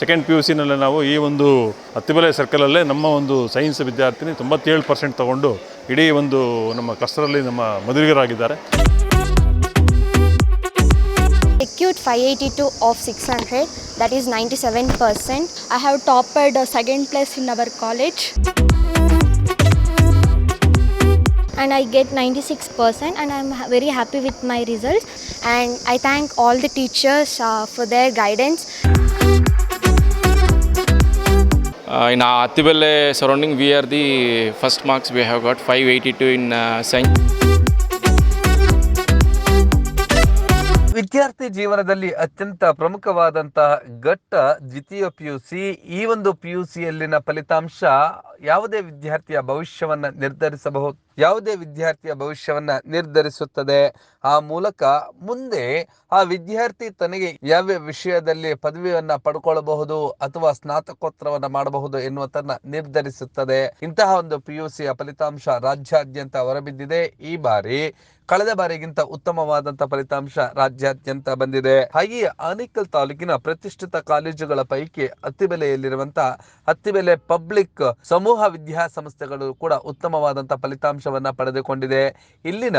Second P U ಸಿನಲ್ಲೇ ನಾವು ಈ ಒಂದು ಹತ್ತಿಬಲೆ ಸರ್ಕಲಲ್ಲೇ ನಮ್ಮ ಒಂದು ಸೈನ್ಸ್ ವಿದ್ಯಾರ್ಥಿನಿ ತೊಂಬತ್ತೇಳು ಪರ್ಸೆಂಟ್ ತೊಗೊಂಡು ಇಡೀ ಒಂದು ನಮ್ಮ ಕ್ಲಸ್ಟರಲ್ಲಿ ನಮ್ಮ ಮದುವೆಗರಾಗಿದ್ದಾರೆ. Acute five eighty two of six hundred that is ninety seven percent I have topped second place in our college and I get ninety six percent and I am very happy with my results and I thank all the teachers for their guidance Uh, in we surrounding, we are the first marks we have got 582 in uh, science. ವಿದ್ಯಾರ್ಥಿ ಜೀವನದಲ್ಲಿ ಅತ್ಯಂತ ಪ್ರಮುಖವಾದಂತಹ ಘಟ್ಟ ದ್ವಿತೀಯ P U C ಈ ಒಂದು P U ಸಿಯಲ್ಲಿನ ಫಲಿತಾಂಶ ಯಾವುದೇ ವಿದ್ಯಾರ್ಥಿಯ ಭವಿಷ್ಯವನ್ನ ನಿರ್ಧರಿಸಬಹುದು ಯಾವುದೇ ವಿದ್ಯಾರ್ಥಿಯ ಭವಿಷ್ಯವನ್ನ ನಿರ್ಧರಿಸುತ್ತದೆ. ಆ ಮೂಲಕ ಮುಂದೆ ಆ ವಿದ್ಯಾರ್ಥಿ ತನಗೆ ಯಾವ ವಿಷಯದಲ್ಲಿ ಪದವಿಯನ್ನ ಪಡ್ಕೊಳ್ಳಬಹುದು ಅಥವಾ ಸ್ನಾತಕೋತ್ತರವನ್ನ ಮಾಡಬಹುದು ಎನ್ನುವುದನ್ನ ನಿರ್ಧರಿಸುತ್ತದೆ. ಇಂತಹ ಒಂದು ಪಿಯುಸಿಯ ಫಲಿತಾಂಶ ರಾಜ್ಯಾದ್ಯಂತ ಹೊರಬಿದ್ದಿದೆ. ಈ ಬಾರಿ ಕಳೆದ ಬಾರಿಗಿಂತ ಉತ್ತಮವಾದಂತಹ ಫಲಿತಾಂಶ ರಾಜ್ಯಾದ್ಯಂತ ಬಂದಿದೆ. ಹಾಗೆಯೇ ಆನೇಕಲ್ ತಾಲೂಕಿನ ಪ್ರತಿಷ್ಠಿತ ಕಾಲೇಜುಗಳ ಪೈಕಿ ಅತ್ತಿಬೆಲೆಯಲ್ಲಿರುವಂತಹ ಅತ್ತಿಬೆಲೆ ಪಬ್ಲಿಕ್ ಸಮೂಹ ವಿದ್ಯಾಸಂಸ್ಥೆಗಳು ಕೂಡ ಉತ್ತಮವಾದಂತ ಫಲಿತಾಂಶವನ್ನ ಪಡೆದುಕೊಂಡಿದೆ. ಇಲ್ಲಿನ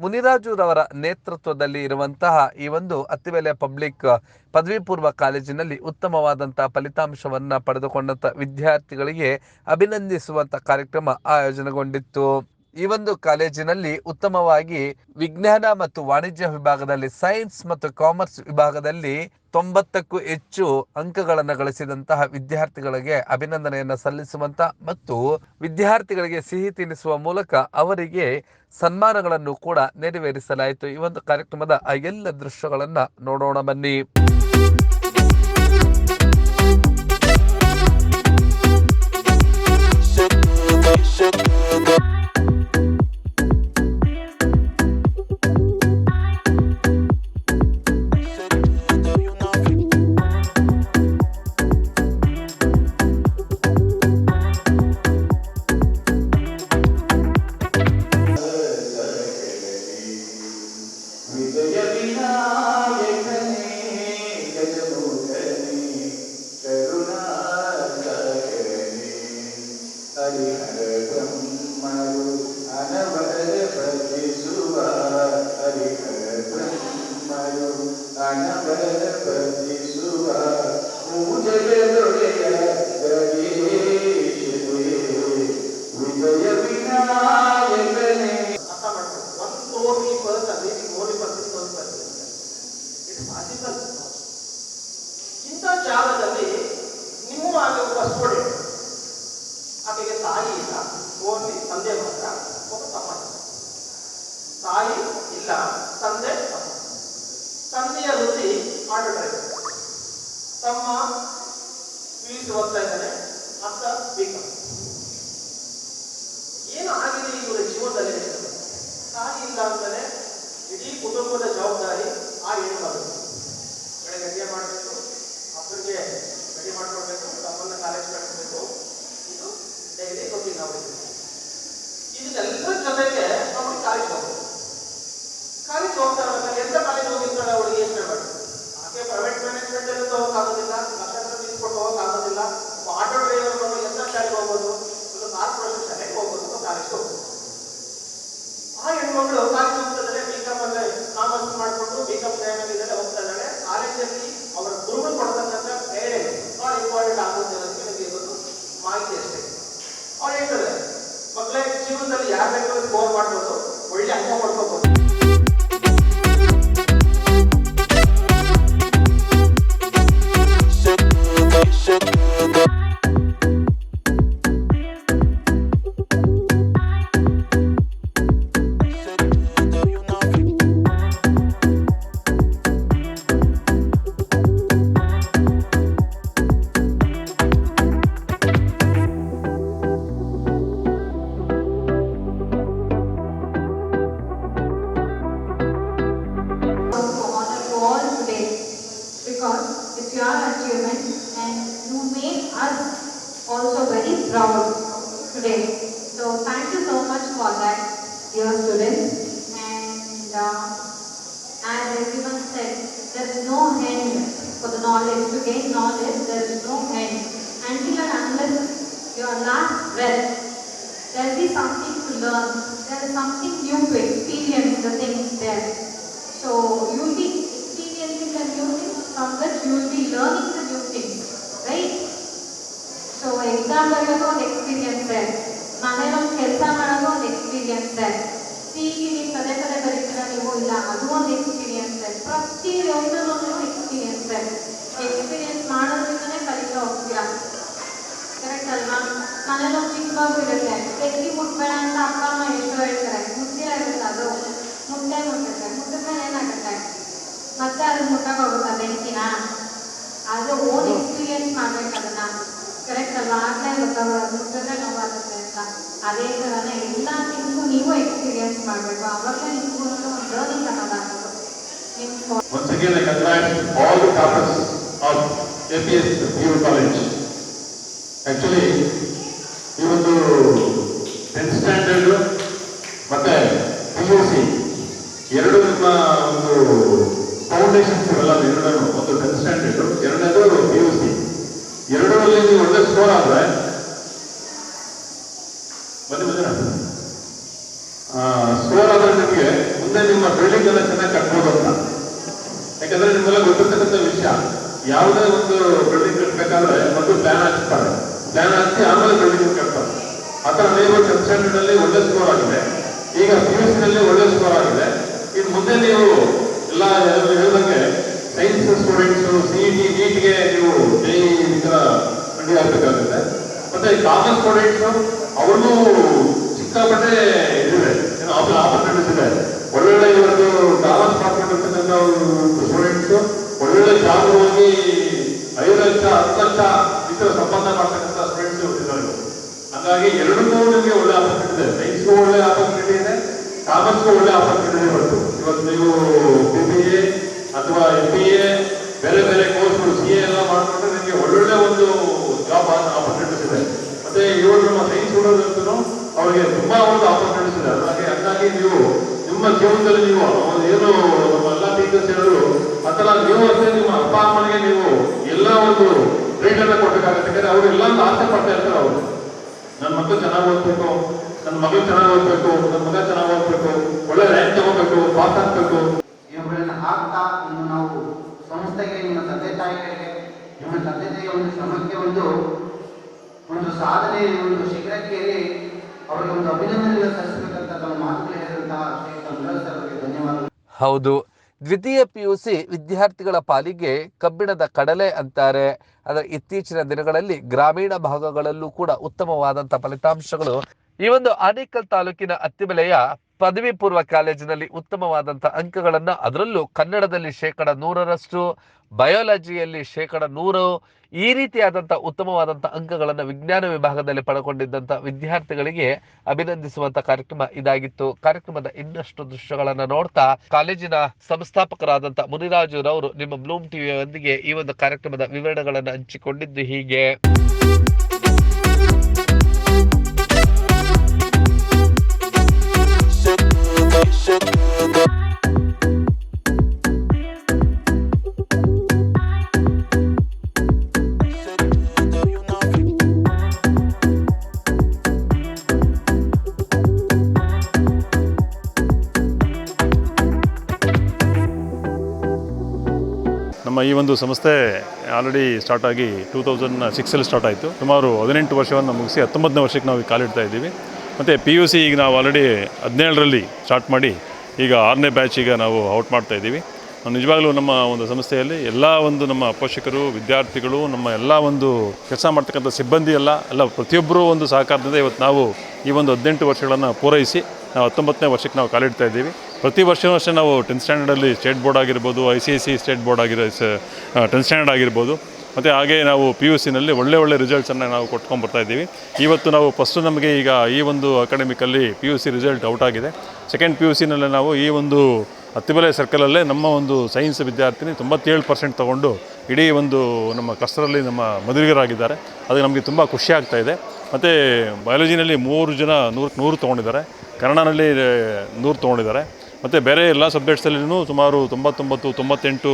ಮುನಿರಾಜುರವರ ನೇತೃತ್ವದಲ್ಲಿ ಇರುವಂತಹ ಈ ಒಂದು ಹತ್ತಿಬೆಲೆ ಪಬ್ಲಿಕ್ ಪದವಿ ಪೂರ್ವ ಕಾಲೇಜಿನಲ್ಲಿ ಉತ್ತಮವಾದಂತಹ ಫಲಿತಾಂಶವನ್ನ ಪಡೆದುಕೊಂಡಂತ ವಿದ್ಯಾರ್ಥಿಗಳಿಗೆ ಅಭಿನಂದಿಸುವಂತ ಕಾರ್ಯಕ್ರಮ ಆಯೋಜನೆಗೊಂಡಿತ್ತು. ಈ ಒಂದು ಕಾಲೇಜಿನಲ್ಲಿ ಉತ್ತಮವಾಗಿ ವಿಜ್ಞಾನ ಮತ್ತು ವಾಣಿಜ್ಯ ವಿಭಾಗದಲ್ಲಿ ಸೈನ್ಸ್ ಮತ್ತು ಕಾಮರ್ಸ್ ವಿಭಾಗದಲ್ಲಿ ತೊಂಬತ್ತಕ್ಕೂ ಹೆಚ್ಚು ಅಂಕಗಳನ್ನು ಗಳಿಸಿದಂತಹ ವಿದ್ಯಾರ್ಥಿಗಳಿಗೆ ಅಭಿನಂದನೆಯನ್ನು ಸಲ್ಲಿಸುವಂತ ಮತ್ತು ವಿದ್ಯಾರ್ಥಿಗಳಿಗೆ ಸಿಹಿ ತಿನ್ನಿಸುವ ಮೂಲಕ ಅವರಿಗೆ ಸನ್ಮಾನಗಳನ್ನು ಕೂಡ ನೆರವೇರಿಸಲಾಯಿತು. ಈ ಒಂದು ಕಾರ್ಯಕ್ರಮದ ಆ ಎಲ್ಲ ದೃಶ್ಯಗಳನ್ನ ನೋಡೋಣ ಬನ್ನಿ. ತಂದೆಯ ವೃತ್ತಿ ಆಟೋ ಡ್ರೈವರ್ ತಮ್ಮ ಪಿ ಯು ಸಿ ಓದ್ತಾ ಇದ್ದಾನೆ ಅತ್ತ ಬಿ ಏನು ಆಗಿದೆ ಇವರ ಜೀವನದಲ್ಲಿ? ತಾಯಿ ಇಲ್ಲ ಅಂತಾನೆ ಇಡೀ ಕುಟುಂಬದ ಜವಾಬ್ದಾರಿ ಆ ಹೆಣ್ಮಗಳು ಕಡೆಗೆ ಅಡುಗೆ ಮಾಡಬೇಕು ಅಪ್ಪನಿಗೆ ರೆಡಿ ಮಾಡ್ಕೊಡ್ಬೇಕು ತಮ್ಮನ್ನ ಕಾಲೇಜ್ ಕಳಿಸ್ಬೇಕು. ಇದು ಡೈಲಿ ಗೊತ್ತಿಲ್ಲ ನಾವು. ಇದೆಲ್ಲರ ಜೊತೆಗೆ ಅವ್ರಿಗೆ ಕಾಲೇಜ್ ಹೋಗ್ಬೇಕು ಕಾಲೇಜ್ ಹೋಗ್ತಾ ಇರ್ಬೇಕಾದ್ರೆ ಎಂತ ಕಾಲೇಜ್ ಹೋಗಿರ್ತಾಳೆ ಅವಳಿಗೆ ಯೋಚನೆ ಮಾಡಿ ಆಕೆ ಪ್ರೈವೇಟ್ ಮ್ಯಾನೇಜ್ಮೆಂಟ್ ಅಲ್ಲಿ ಹೋಗೋಕ್ಕಾಗೋದಿಲ್ಲ ಲಕ್ಷಾಂತರ ಫೀಸ್ ಕೊಟ್ಟು ಹೋಗೋಕ್ಕಾಗೋದಿಲ್ಲ ಒಬ್ಬ ಆಟೋ ಡ್ರೈವರ್ ಮಗಳು ಎಂತ ಶಾಲೆಗೆ ಹೋಗ್ಬೋದು ಒಂದು ಕಾರ್ಪೊರೇಷನ್ ಶಾಲೆಗೆ ಹೋಗ್ಬೋದು ಅಥವಾ ಕಾಲೇಜ್ಗೆ ಹೋಗ್ಬೋದು ಆ ಹೆಣ್ಮಗಳು ಕಾಲೇಜ್ ಹೋಗ್ತಾ ಇದ್ದಾಳೆ ಬಿ ಕಾಮ್ ಅಲ್ಲೇ ಕಾಮರ್ಸ್ ಮಾಡಿಕೊಂಡು ಬಿ ಕಾಮ್ ಇದ್ದಾರೆ ಹೋಗ್ತಾ ಇದ್ದಾಳೆ. ಕಾಲೇಜಲ್ಲಿ ಅವರ ಗುರುಗಳು ಕೊಡ್ತಕ್ಕಂಥ ಗೈಡೆನ್ಸ್ ಭಾಳ ಇಂಪಾರ್ಟೆಂಟ್ ಆಗುತ್ತೆ ಅನ್ನೋದಕ್ಕೆ ನನಗೆ ಇದೊಂದು ಮಾಹಿತಿ ಅಷ್ಟೇ. ಅವ್ರು ಹೇಳ್ತಾರೆ ಮಕ್ಕಳೇ ಜೀವನದಲ್ಲಿ ಯಾರು ಬೇಕಾದ್ರೂ ಸ್ಕೋರ್ ಮಾಡ್ಬೋದು, ಒಳ್ಳೆ ಅಂಕ ಮಾಡ್ಕೋಬಹುದು because it's your achievement and you made us also very proud today. So thank you so much for that, dear students. And uh, as everyone said, there's no end for the knowledge. knowledge, to gain knowledge, there is no end. Until and unless your last breath, there will be something to learn, there is something new to experience the things there. So you will be experiencing the new things, from which you will be learning the new things, right? So exam ಬರೆಯೋದು ಒಂದು experience ಮನೇಲಿ ಒಂದು ಕೆಲಸ ಮಾಡೋದು ಒಂದು experience C E ನೀವು ಪದೇ ಪದೇ ಬರೀತೀರ ನೀವು ಇಲ್ಲ ಅದು ಒಂದು ಎಕ್ಸ್ಪೀರಿಯನ್ಸ್ ಪ್ರತಿಯೊಂದು ಒಂದು ಎಕ್ಸ್ಪೀರಿಯನ್ಸ್ ಎಕ್ಸ್ಪೀರಿಯನ್ಸ್ ಮಾಡೋದ್ರಿಂದನೇ ಕಲಿತಾ ಹೋಗ್ತೀರಾ ಕರೆಕ್ಟ್ ಅಲ್ವಾ ಮನೇಲಿ ಒಂದು ಚಿಕ್ಕ ಮಗು ಇರುತ್ತೆ ತೆಗ್ದಿ ಮುಟ್ಬೇಡ ಅಂತ ಅಪ್ಪ ಅಮ್ಮ ಎಷ್ಟೋ ಹೇಳ್ತಾರೆ ಮುದ್ದೆ ಇರುತ್ತೆ ಅದು ಮುದ್ದೆ ಮುಟ್ಟುತ್ತೆ ಮುಟ್ಟಿದ್ಮೇಲೆ ಏನಾಗುತ್ತೆ ಮತ್ತೆ ಅದನ್ನ ಮುಟ್ಟಕ್ಕೆ ಹೋಗುತ್ತಾ ಬೆಂಕಿನ. ಆದ್ರೆ ಓನ್ ಎಕ್ಸ್ಪೀರಿಯನ್ಸ್ ಮಾಡ್ಬೇಕು ಅದನ್ನ. ಕರೆಕ್ಟ್ ಅಲ್ವಾ? ಆಗ್ಲೇ ಗೊತ್ತಾಗೋದು ಮುಟ್ಟಿದ್ರೆ ನೋವಾಗುತ್ತೆ ಅಂತ. ಅದೇ ಥರನೇ ಎಲ್ಲ ಥಿಂಗ್ಸು ನೀವು ಎಕ್ಸ್ಪೀರಿಯನ್ಸ್ ಮಾಡಬೇಕು. ಅವಾಗ ನಿಮಗೂ ಒಂದು ಲರ್ನಿಂಗ್ ಅನ್ನೋದಾಗೋದು Once again, I congratulate all the toppers of APS PU College. Actually, ಈ ಒಂದು ಟೆಂತ್ ಸ್ಟ್ಯಾಂಡರ್ಡ್ ಮತ್ತೆ ಪಿ ಯು ಸಿ ಎರಡು ನಿಮ್ಮ ಒಂದು ಫೌಂಡೇಶನ್ಸ್ ಇವೆಲ್ಲ ಎರಡೂ ಒಂದು ಟೆಂತ್ ಸ್ಟ್ಯಾಂಡರ್ಡ್ ಎರಡನೇದು ಪಿ ಯು ಸಿ ಎರಡರಲ್ಲಿ ನೀವು ಅಂದ್ರೆ ಬನ್ನಿ ಬನ್ನಿ ಸ್ಕೋರ್ ಆದ್ರೆ ನಿಮಗೆ ಮುಂದೆ ನಿಮ್ಮ ಬಿಲ್ಡಿಂಗ್ ಎಲ್ಲ ಚೆನ್ನಾಗಿ ಕಟ್ಬೋದು ಅಂತ. ಯಾಕಂದ್ರೆ ನಿಮ್ಗೆಲ್ಲ ಗೊತ್ತಿರ್ತಕ್ಕಂಥ ವಿಷಯ, ಯಾವುದೇ ಒಂದು ಬಿಲ್ಡಿಂಗ್ ಕಟ್ಟಬೇಕಾದ್ರೆ ಮೊದಲು ಪ್ಲಾನ್ ಹಾಕ್ತಾರೆ ಪ್ಲಾನ್ ಹಾಕಿ ಆಮೇಲೆ ಬಿಲ್ಡಿಂಗ್ ಕಟ್ತಾರೆ. ಆ ಥರ ನೀವು ಟೆಂತ್ ಸ್ಟ್ಯಾಂಡರ್ಡ್ ಅಲ್ಲಿ ಒಳ್ಳೆ ಸ್ಕೋರ್ ಆಗಿದೆ. ಈಗ ಪಿ ಯು ಸಿನಲ್ಲಿ ಒಳ್ಳೆ ಸ್ಕೋರ್ ಆಗಿದೆ. ಇನ್ನು ಮುಂದೆ ನೀವು ಎಲ್ಲ ಹೇಳ್ದಂಗೆ ಸೈನ್ಸ್ ಸ್ಟೂಡೆಂಟ್ಸು ಸಿ ಟಿ ನೀಟ್ಗೆ ನೀವು ಈ ಥರ ರೆಡಿ ಆಗಬೇಕಾಗುತ್ತೆ ಮತ್ತೆ ಕಾಮರ್ಸ್ ಸ್ಟೂಡೆಂಟ್ಸ್, ಅವ್ರಿಗೂ ಸಿಕ್ಕಾಪಟ್ಟೆ ಇದಿದೆ ಏನೋ ಆಪರ್ಚುನಿಟೀಸ್ ಇದೆ. ಒಳ್ಳೊಳ್ಳೆ ಇವತ್ತು ಕಾಮರ್ಸ್ ಮಾಡ್ಕೊಂಡಿರ್ತಕ್ಕಂಥ ಸ್ಟೂಡೆಂಟ್ಸ್ ಒಳ್ಳೊಳ್ಳೆ ಜಾಬ್ ಹೋಗಿ ಐದು ಲಕ್ಷ, ಹತ್ತು ಲಕ್ಷ ಈ ಥರ ಮಾಡ್ತಕ್ಕಂಥ ಸ್ಟೂಡೆಂಟ್ಸ್ ಇದ್ದಾರೆ. ಹಾಗಾಗಿ ಎರಡಕ್ಕೂ ನಿಮಗೆ ಒಳ್ಳೆ ಆಪರ್ಚುನಿಟಿ ಇದೆ. ಸೈನ್ಸ್ಗೂ ಒಳ್ಳೆ ಆಪರ್ಚುನಿಟಿ ಇದೆ ಕಾಮರ್ಸ್ಗೂ ಒಳ್ಳೆ ಆಪರ್ಚುನಿಟಿ ಇವತ್ತು ಇವತ್ತು ನೀವು ಬಿ ಬಿ ಎ ಅಥವಾ ಎಂ ಬಿ ಎ ಬೇರೆ ಬೇರೆ ಕೋರ್ಸ್ಗಳು ಸಿ ಎ ಎಲ್ಲ ಮಾಡಿಕೊಂಡು ನಿಮಗೆ ಒಳ್ಳೊಳ್ಳೆ ಒಂದು ಆಪರ್ಚುನಿಟೀಸ್ ಇದೆ. ಮತ್ತೆ ಇವರು ನಮ್ಮ ಸೈನ್ಸ್ ಸ್ಟೂಡೆಂಟ್ಸ್ ಅವರಿಗೆ ತುಂಬಾ ಒಂದು ಆಪರ್ಚುನಿಟೀಸ್ ಇದೆ. ಹಾಗಾಗಿ ಹಂಗಾಗಿ ನೀವು ನಿಮ್ಮ ಜೀವನದಲ್ಲಿ ನೀವು ಏನು ನಮ್ಮ ಎಲ್ಲ ಟೀಚರ್ಸ್ ಹೇಳಿದ್ರು ಆ ನೀವು ಅಷ್ಟೇ ನಿಮ್ಮ ಅಪ್ಪ ಅಮ್ಮನಿಗೆ ನೀವು ಎಲ್ಲ ಒಂದು ರೇಟ್ ಅನ್ನ ಕೊಡಬೇಕಾಗುತ್ತೆ. ಯಾಕಂದ್ರೆ ಅವರು ಎಲ್ಲ ಆಸೆ ಪಡ್ತಾ ಇರ್ತಾರೆ ಅವರು. ನನ್ನ ಮಕ್ಕಳು ಚೆನ್ನಾಗಿ ಓದ್ಬೇಕು ನನ್ನ ಮಗಳು ಚೆನ್ನಾಗಿ ಓದ್ಬೇಕು ನನ್ನ ಮಗ ಚೆನ್ನಾಗಿ ಓದ್ಬೇಕು, ಒಳ್ಳೆ ರ್ಯಾಂಕ್ ತಗೋಬೇಕು ಪಾಸ್ ಆಗ್ಬೇಕು. ಇವುಗಳನ್ನ ಹಾಕ್ತಾ ಇನ್ನು ನಾವು ಸಂಸ್ಥೆಗೆ ನಿಮ್ಮ ತಂದೆ ತಾಯಿಗಳಿಗೆ ನಿಮ್ಮ ತಂದೆ ಒಂದು ಶ್ರಮಕ್ಕೆ ಒಂದು ಒಂದು ಸಾಧನೆ ಒಂದು ಶಿಖರಕ್ಕೇರಿ ಅವರಿಗೆ ಒಂದು ಅಭಿನಂದನೆ ಸಲ್ಲಿಸಬೇಕಂತ ತಮ್ಮ ಮಾತುಗಳು ಹೇಳಿದಂತಹ ಅವರಿಗೆ ಧನ್ಯವಾದಗಳು. ಹೌದು. ದ್ವಿತೀಯ ಪಿ ಯು ಸಿ ವಿದ್ಯಾರ್ಥಿಗಳ ಪಾಲಿಗೆ ಕಬ್ಬಿಣದ ಕಡಲೆ ಅಂತಾರೆ. ಅದರ ಇತ್ತೀಚಿನ ದಿನಗಳಲ್ಲಿ ಗ್ರಾಮೀಣ ಭಾಗಗಳಲ್ಲೂ ಕೂಡ ಉತ್ತಮವಾದಂಥ ಫಲಿತಾಂಶಗಳು. ಈ ಒಂದು ಆನೇಕಲ್ ತಾಲೂಕಿನ ಅತ್ತಿಬೆಲೆಯ ಪದವಿ ಪೂರ್ವ ಕಾಲೇಜಿನಲ್ಲಿ ಉತ್ತಮವಾದಂಥ ಅಂಕಗಳನ್ನು ಅದರಲ್ಲೂ ಕನ್ನಡದಲ್ಲಿ ಶೇಕಡ ನೂರರಷ್ಟು, ಬಯಾಲಜಿಯಲ್ಲಿ ಶೇಕಡ ನೂರು, ಈ ರೀತಿಯಾದಂಥ ಉತ್ತಮವಾದಂಥ ಅಂಕಗಳನ್ನು ವಿಜ್ಞಾನ ವಿಭಾಗದಲ್ಲಿ ಪಡ್ಕೊಂಡಿದ್ದಂಥ ವಿದ್ಯಾರ್ಥಿಗಳಿಗೆ ಅಭಿನಂದಿಸುವಂತ ಕಾರ್ಯಕ್ರಮ ಇದಾಗಿತ್ತು. ಕಾರ್ಯಕ್ರಮದ ಇನ್ನಷ್ಟು ದೃಶ್ಯಗಳನ್ನು ನೋಡ್ತಾ ಕಾಲೇಜಿನ ಸಂಸ್ಥಾಪಕರಾದಂಥ ಮುನಿರಾಜುರವರು ನಿಮ್ಮ ಬ್ಲೂಮ್ ಟಿವಿಯೊಂದಿಗೆ ಈ ಒಂದು ಕಾರ್ಯಕ್ರಮದ ವಿವರಣೆಗಳನ್ನು ಹಂಚಿಕೊಂಡಿದ್ದು ಹೀಗೆ. ಈ ಒಂದು ಸಂಸ್ಥೆ ಆಲ್ರೆಡಿ ಸ್ಟಾರ್ಟ್ ಆಗಿ ಟೂ ತೌಸಂಡ್ ಸಿಕ್ಸಲ್ಲಿ ಸ್ಟಾರ್ಟ್ ಆಯಿತು. ಸುಮಾರು ಹದಿನೆಂಟು ವರ್ಷವನ್ನು ಮುಗಿಸಿ ಹತ್ತೊಂಬತ್ತನೇ ವರ್ಷಕ್ಕೆ ನಾವು ಕಾಲಿಡ್ತಾ ಇದ್ದೀವಿ. ಮತ್ತು ಪಿ ಯು ಸಿ ಈಗ ನಾವು ಆಲ್ರೆಡಿ ಹದಿನೇಳರಲ್ಲಿ ಸ್ಟಾರ್ಟ್ ಮಾಡಿ ಈಗ ಆರನೇ ಬ್ಯಾಚ್ ಈಗ ನಾವು ಔಟ್ ಮಾಡ್ತಾ ಇದ್ದೀವಿ. ನಿಜವಾಗಲೂ ನಿಜವಾಗ್ಲೂ ನಮ್ಮ ಒಂದು ಸಂಸ್ಥೆಯಲ್ಲಿ ಎಲ್ಲ ಒಂದು ನಮ್ಮ ಪೋಷಕರು, ವಿದ್ಯಾರ್ಥಿಗಳು, ನಮ್ಮ ಎಲ್ಲ ಒಂದು ಕೆಲಸ ಮಾಡ್ತಕ್ಕಂಥ ಸಿಬ್ಬಂದಿ ಎಲ್ಲ ಎಲ್ಲ ಪ್ರತಿಯೊಬ್ಬರೂ ಒಂದು ಸಹಕಾರದಿಂದ ಇವತ್ತು ನಾವು ಈ ಒಂದು ಹದಿನೆಂಟು ವರ್ಷಗಳನ್ನು ಪೂರೈಸಿ ನಾವು ಹತ್ತೊಂಬತ್ತನೇ ವರ್ಷಕ್ಕೆ ನಾವು ಕಾಲಿಡ್ತಾ ಇದ್ದೀವಿ. ಪ್ರತಿ ವರ್ಷವೂ ಅಷ್ಟೇ ನಾವು ಟೆಂತ್ ಸ್ಟ್ಯಾಂಡರ್ಡಲ್ಲಿ ಸ್ಟೇಟ್ ಬೋರ್ಡ್ ಆಗಿರ್ಬೋದು I C I C state board ಆಗಿರೋ ಟೆಂತ್ ಸ್ಟ್ಯಾಂಡರ್ಡ್ ಆಗಿರ್ಬೋದು. ಮತ್ತು ಹಾಗೆ ನಾವು ಪಿ ಯು ಸಿನಲ್ಲಿ ಒಳ್ಳೆ ಒಳ್ಳೆ ರಿಸಲ್ಟ್ಸನ್ನು ನಾವು ಕೊಟ್ಕೊಂಡು ಬರ್ತಾ ಇದ್ದೀವಿ. ಇವತ್ತು ನಾವು ಫಸ್ಟು ನಮಗೆ ಈಗ ಈ ಒಂದು academically P U C result out ಆಗಿದೆ. ಸೆಕೆಂಡ್ ಪಿ ಯು ಸಿನಲ್ಲೇ ನಾವು ಈ ಒಂದು ಹತ್ತಿಬಲೆ ಸರ್ಕಲಲ್ಲೇ ನಮ್ಮ ಒಂದು ಸೈನ್ಸ್ ವಿದ್ಯಾರ್ಥಿನಿ ತೊಂಬತ್ತೇಳು ಪರ್ಸೆಂಟ್ ತೊಗೊಂಡು ಇಡೀ ಒಂದು ನಮ್ಮ ಕ್ಲಸ್ಟರಲ್ಲಿ ನಮ್ಮ ಮದುವೆಗರಾಗಿದ್ದಾರೆ. ಅದು ನಮಗೆ ತುಂಬ ಖುಷಿ ಆಗ್ತಾ ಇದೆ. ಮತ್ತು ಬಯಾಲಜಿನಲ್ಲಿ ಮೂರು ಜನ ನೂರು ನೂರು ತೊಗೊಂಡಿದ್ದಾರೆ. ಕನ್ನಡನಲ್ಲಿ ನೂರು ತೊಗೊಂಡಿದ್ದಾರೆ. ಮತ್ತು ಬೇರೆ ಎಲ್ಲ ಸಬ್ಜೆಕ್ಟ್ಸಲ್ಲಿನೂ ಸುಮಾರು ತೊಂಬತ್ತೊಂಬತ್ತು, ತೊಂಬತ್ತೆಂಟು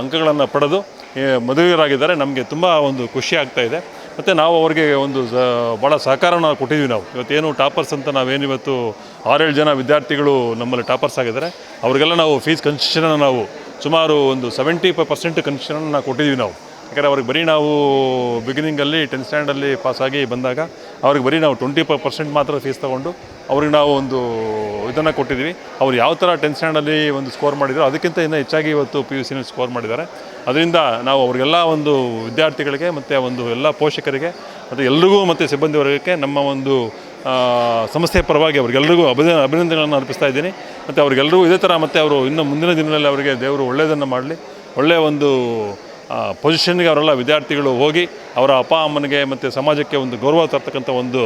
ಅಂಕಗಳನ್ನು ಪಡೆದು ಮದುವೆಯರಾಗಿದ್ದಾರೆ. ನಮಗೆ ತುಂಬ ಒಂದು ಖುಷಿ ಆಗ್ತಾ ಇದೆ. ಮತ್ತು ನಾವು ಅವರಿಗೆ ಒಂದು ಸ ಭಾಳ ಸಹಕಾರನ ಕೊಟ್ಟಿದ್ವಿ ನಾವು. ಇವತ್ತೇನು ಟಾಪರ್ಸ್ ಅಂತ ನಾವೇನು ಇವತ್ತು ಆರೇಳು ಜನ ವಿದ್ಯಾರ್ಥಿಗಳು ನಮ್ಮಲ್ಲಿ ಟಾಪರ್ಸ್ ಆಗಿದ್ದಾರೆ. ಅವರಿಗೆಲ್ಲ ನಾವು ಫೀಸ್ ಕನ್ಸೆಷನನ್ನು ನಾವು ಸುಮಾರು ಒಂದು ಸೆವೆಂಟಿ ಫೈವ್ ಪರ್ಸೆಂಟ್ ಕನ್ಸೆಷನನ್ನು ಕೊಟ್ಟಿದ್ದೀವಿ ನಾವು. ಯಾಕಂದರೆ ಅವ್ರಿಗೆ ಬರೀ ನಾವು ಬಿಗಿನಿಂಗಲ್ಲಿ ಟೆಂತ್ ಸ್ಟ್ಯಾಂಡಲ್ಲಿ ಪಾಸಾಗಿ ಬಂದಾಗ ಅವ್ರಿಗೆ ಬರೀ ನಾವು ಟ್ವೆಂಟಿ ಫೈವ್ ಪರ್ಸೆಂಟ್ ಮಾತ್ರ ಫೀಸ್ ತೊಗೊಂಡು ಅವ್ರಿಗೆ ನಾವು ಒಂದು ಇದನ್ನು ಕೊಟ್ಟಿದ್ವಿ ಅವ್ರು ಯಾವ ಥರ ಟೆಂತ್ ಸ್ಟ್ಯಾಂಡಲ್ಲಿ ಒಂದು ಸ್ಕೋರ್ ಮಾಡಿದ್ರು ಅದಕ್ಕಿಂತ ಇನ್ನೂ ಹೆಚ್ಚಾಗಿ ಇವತ್ತು ಪಿ ಯು ಸಿನಲ್ಲಿ ಸ್ಕೋರ್ ಮಾಡಿದ್ದಾರೆ. ಅದರಿಂದ ನಾವು ಅವರಿಗೆಲ್ಲ ಒಂದು ವಿದ್ಯಾರ್ಥಿಗಳಿಗೆ ಮತ್ತು ಒಂದು ಎಲ್ಲ ಪೋಷಕರಿಗೆ ಮತ್ತು ಎಲ್ರಿಗೂ ಮತ್ತು ಸಿಬ್ಬಂದಿ ವರ್ಗಕ್ಕೆ ನಮ್ಮ ಒಂದು ಸಂಸ್ಥೆಯ ಪರವಾಗಿ ಅವ್ರಿಗೆಲ್ರಿಗೂ ಅಭಿನ, ಅಭಿನಂದನೆಗಳನ್ನು ಅರ್ಪಿಸ್ತಾ ಇದ್ದೀನಿ. ಮತ್ತು ಅವ್ರಿಗೆಲ್ಲರಿಗೂ ಇದೇ ಥರ ಮತ್ತು ಅವರು ಇನ್ನು ಮುಂದಿನ ದಿನಗಳಲ್ಲಿ ಅವರಿಗೆ ದೇವರು ಒಳ್ಳೆಯದನ್ನು ಮಾಡಲಿ. ಒಳ್ಳೆಯ ಒಂದು ಪೊಸಿಷನ್ಗೆ ಅವರೆಲ್ಲ ವಿದ್ಯಾರ್ಥಿಗಳು ಹೋಗಿ ಅವರ ಅಪ್ಪ, ಅಮ್ಮನಿಗೆ ಮತ್ತು ಸಮಾಜಕ್ಕೆ ಒಂದು ಗೌರವ ತರ್ತಕ್ಕಂಥ ಒಂದು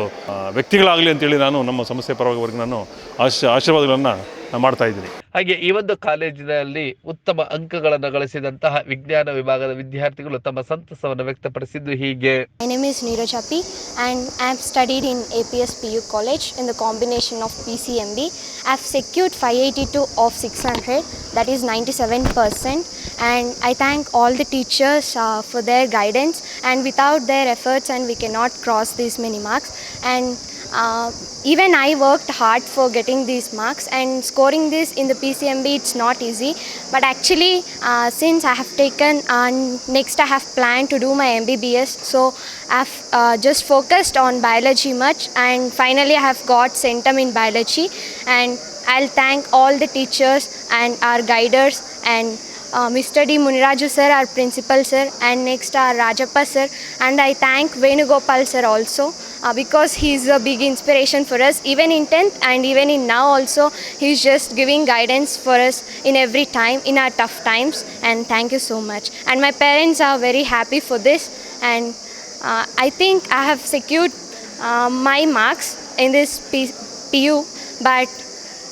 ವ್ಯಕ್ತಿಗಳಾಗಲಿ ಅಂತೇಳಿ ನಾನು ನಮ್ಮ ಸಂಸ್ಥೆ ಪರವಾಗಿ ನಾನು ಆಶೀ, ಆಶೀರ್ವಾದಗಳನ್ನು ಮಾಡ್ತಾ ಇದ್ದೀನಿ ಹಾಗೆ ಈ ಒಂದು ಕಾಲೇಜಿನಲ್ಲಿ ಉತ್ತಮ ಅಂಕಗಳನ್ನು ಗಳಿಸಿದಂತಹ ವಿಜ್ಞಾನ ವಿಭಾಗದ ವಿದ್ಯಾರ್ಥಿಗಳು ತಮ್ಮ ಸಂತಸವನ್ನು ವ್ಯಕ್ತಪಡಿಸಿದ್ದು ಹೀಗೆ My name is Neeraj Api and I have studied in APS PU College in the combination of PCMB. I have secured 582 of 600 that is 97% and I thank all the teachers uh, for their guidance and without their efforts and we cannot cross these many marks and uh, even I worked hard for getting these marks and scoring this in the PCMB it's not easy but actually uh, since I have taken uh, next I have planned to do my MBBS so I have uh, just focused on biology much and finally I have got centum in biology and I'll thank all the teachers and our guiders and uh, Mr. D. Muniraju sir, our principal sir, and next our Rajappa sir, and I thank Venugopal sir also uh, because he is a big inspiration for us, even in 10th and even in now also. He's just giving guidance for us in every time, in our tough times, and thank you so much. And my parents are very happy for this, and uh, I think I have secured uh, my marks in this P- PU, but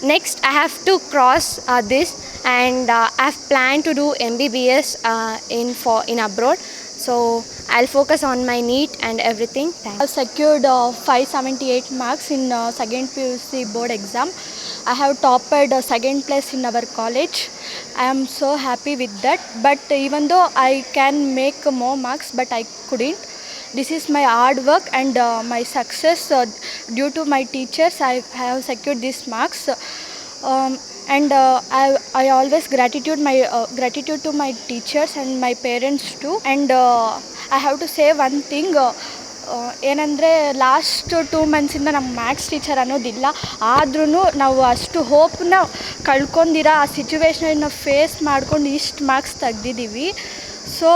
next I have to cross uh, this and uh, I have planned to do MBBS uh, in for in abroad so I'll focus on my NEET and everything thanks I have secured uh, 578 marks in uh, second PUC board exam. I have topped uh, second place in our college. I am so happy with that. But even though I can make more marks, but I couldn't. This is my hard work and uh, my success. Uh, due to my teachers, I have secured these marks. And uh, I, I always gratitude my gratitude to my teachers and my parents too. And uh, I have to say one thing. Uh, ಏನಂದರೆ last two ಮಂತ್ಸಿಂದ ನಮ್ಮ maths teacher ಅನ್ನೋದಿಲ್ಲ ಆದ್ರೂ ನಾವು ಅಷ್ಟು ಹೋಪ್ನ ಕಳ್ಕೊಂಡಿರ ಆ ಸಿಚುವೇಶನ್ನ face ಮಾಡ್ಕೊಂಡು ಇಷ್ಟು ಮಾರ್ಕ್ಸ್ ತೆಗ್ದಿದ್ದೀವಿ ಸೊ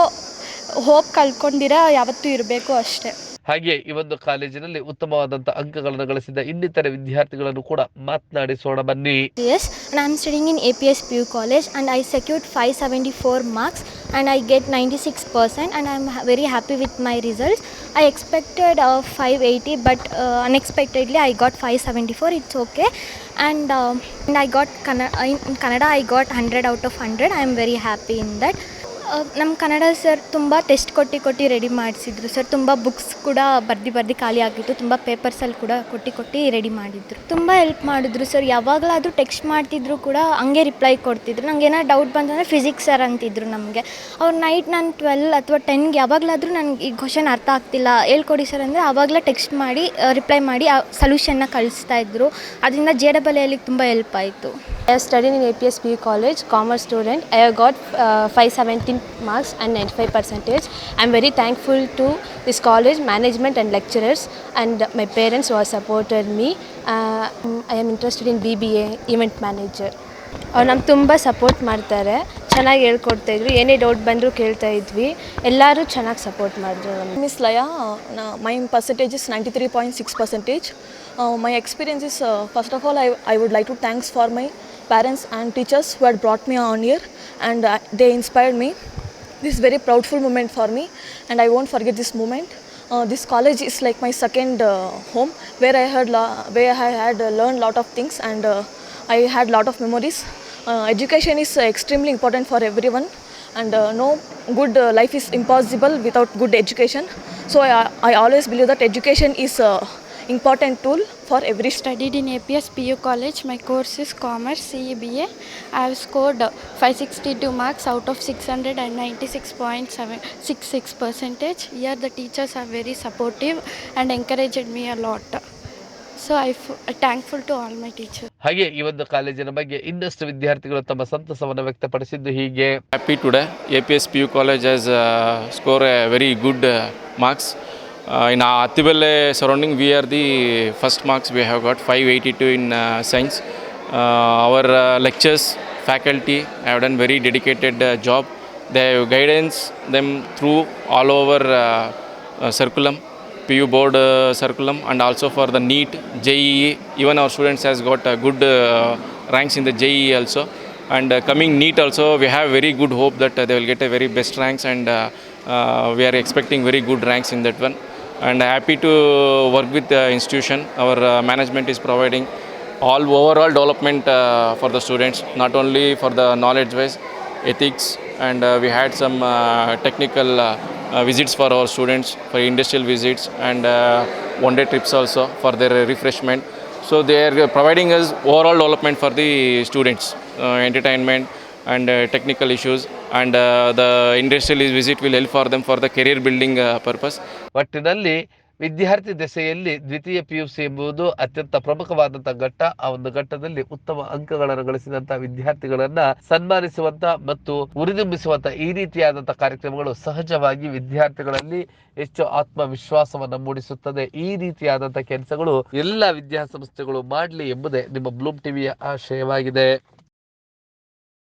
ಹೋಪ್ ಕಳ್ಕೊಂಡಿರ ಯಾವತ್ತೂ ಇರಬೇಕು ಅಷ್ಟೇ ಹಾಗೆ ಈ ಒಂದು ಕಾಲೇಜಿನಲ್ಲಿ ಉತ್ತಮವಾದಂತಹ ಅಂಕಗಳನ್ನು ಗಳಿಸಿದ ಇನ್ನಿತರ ವಿದ್ಯಾರ್ಥಿಗಳನ್ನು ಕೂಡ ಮಾತನಾಡಿಸೋಣ ಬನ್ನಿ Yes, and P studying in APS I College and I secured 574 marks and I get 96% and I am very happy with my results. I expected uh, 580 but uh, unexpectedly I got 574. It's okay. And, um, and I got Canada, Kannada I I hundred 100 out of 100. I'm very happy in that. ನಮ್ಮ Kannada sir ತುಂಬ test ಕೊಟ್ಟು ಕೊಟ್ಟು ready ಮಾಡಿಸಿದ್ರು. Sir ತುಂಬ books ಕೂಡ ಬರ್ದು ಬರ್ದು ಖಾಲಿ ಆಗಿತ್ತು. ತುಂಬ ಪೇಪರ್ಸಲ್ಲಿ ಕೂಡ ಕೊಟ್ಟು ಕೊಟ್ಟು ರೆಡಿ ಮಾಡಿದ್ರು. ತುಂಬ ಹೆಲ್ಪ್ ಮಾಡಿದ್ರು ಸರ್. ಯಾವಾಗಲಾದರೂ ಟೆಕ್ಸ್ಟ್ ಮಾಡ್ತಿದ್ರು ಕೂಡ ಹಂಗೆ ರಿಪ್ಲೈ ಕೊಡ್ತಿದ್ರು. ನಂಗೆ ಏನಾರು ಡೌಟ್ ಬಂತಂದರೆ ಫಿಸಿಕ್ಸ್ ಸರ್ ಅಂತಿದ್ರು ನಮಗೆ. ಅವ್ರು ನೈಟ್ ನಾನು ಟ್ವೆಲ್ ಅಥವಾ ಟೆನ್ಗೆ ಯಾವಾಗಲಾದರೂ ನನಗೆ ಈ ಕ್ವಶನ್ ಅರ್ಥ ಆಗ್ತಿಲ್ಲ. ಹೇಳ್ಕೊಡಿ ಸರ್ ಅಂದರೆ ಆವಾಗಲೇ ಟೆಕ್ಸ್ಟ್ ಮಾಡಿ ರಿಪ್ಲೈ ಮಾಡಿ ಆ ಸೊಲ್ಯೂಷನ್ನ ಕಳಿಸ್ತಾ ಇದ್ರು. ಅದರಿಂದ ಜೆ ಡಬಲ್ ಎಲ್ಲಿ ತುಂಬ ಹೆಲ್ಪ್ ಆಯಿತು. I study in A P S B college commerce student I got five uh, making marks and ninety five percentage I am very thankful to this college management and lecturers and my parents was supported me I am interested in B B A event manager ಅವ್ರು ನಮ್ಗೆ ತುಂಬ support ಮಾಡ್ತಾರೆ. ಚೆನ್ನಾಗಿ ಹೇಳ್ಕೊಡ್ತಾ ಏನೇ doubt ಬಂದರೂ ಕೇಳ್ತಾ ಇದ್ವಿ. ಎಲ್ಲರೂ ಚೆನ್ನಾಗಿ ಸಪೋರ್ಟ್ ಮಾಡಿದ್ರು ನಮ್ಮ miss Laya my percentage is ninety three point six percentage my experience is first of all I I would like to thanks for my parents and teachers who had brought me on here and uh, they inspired me. This is very proudful moment for me and I won't forget this moment. Uh, this college is like my second uh, home where I had where I had uh, learned lot of things and uh, I had lot of memories. Uh, education is uh, extremely important for everyone and uh, no good uh, life is impossible without good education so I, I always believe that education is uh, important tool for every Studied in APS PU College. My course is Commerce CEBA. I have scored 562 marks out of 696.66 percentage. Here the teachers are very supportive and encouraged me a lot. So I I thankful to all my teacher ಹಾಗೆ ಈ ಒಂದು ಕಾಲೇಜಿನ ಬಗ್ಗೆ ಇನ್ನಷ್ಟು ವಿದ್ಯಾರ್ಥಿಗಳು ತಮ್ಮ ಸಂತಸವನ್ನು ವ್ಯಕ್ತಪಡಿಸಿದ್ದು ಹೀಗೆ happy today A P S P U college as score a very good marks. Uh, in our Attibale surrounding, we are the first marks. We have got 582 in uh, science. Uh, our uh, lectures, faculty have done very dedicated uh, job. They have guidance them through all over uh, uh, curriculum, PU board uh, curriculum, and also for the NEET, JEE. Even our students has got uh, good uh, ranks in the JEE also. And uh, coming NEET also, we have very good hope that uh, they will get a very best ranks, and uh, uh, we are expecting very good ranks in that one. And happy to work with the institution. Our uh, management is providing all overall development uh, for the students, not only for the knowledge wise, ethics, and uh, we had some technical visits for our students, for industrial visits, and uh, one day trips also for their refreshment. So they are providing us overall development for the students, entertainment and technical issues, and the industrial visit will help for them for the career building purpose. ಒಟ್ಟಿನಲ್ಲಿ ವಿದ್ಯಾರ್ಥಿ ದೆಸೆಯಲ್ಲಿ ದ್ವಿತೀಯ P U C ಎಂಬುದು ಅತ್ಯಂತ ಪ್ರಮುಖವಾದಂತಹ ಘಟ್ಟ. ಆ ಒಂದು ಘಟ್ಟದಲ್ಲಿ ಉತ್ತಮ ಅಂಕಗಳನ್ನು ಗಳಿಸಿದಂತಹ ವಿದ್ಯಾರ್ಥಿಗಳನ್ನ ಸನ್ಮಾನಿಸುವಂತ ಮತ್ತು ಉರಿದುಂಬಿಸುವಂತ ಈ ರೀತಿಯಾದಂತಹ ಕಾರ್ಯಕ್ರಮಗಳು ಸಹಜವಾಗಿ ವಿದ್ಯಾರ್ಥಿಗಳಲ್ಲಿ ಹೆಚ್ಚು ಆತ್ಮವಿಶ್ವಾಸವನ್ನು ಮೂಡಿಸುತ್ತದೆ. ಈ ರೀತಿಯಾದಂತಹ ಕೆಲಸಗಳು ಎಲ್ಲ ವಿದ್ಯಾಸಂಸ್ಥೆಗಳು ಮಾಡಲಿ ಎಂಬುದೇ ನಿಮ್ಮ ಬ್ಲೂಮ್ ಟಿವಿಯ ಆಶಯವಾಗಿದೆ.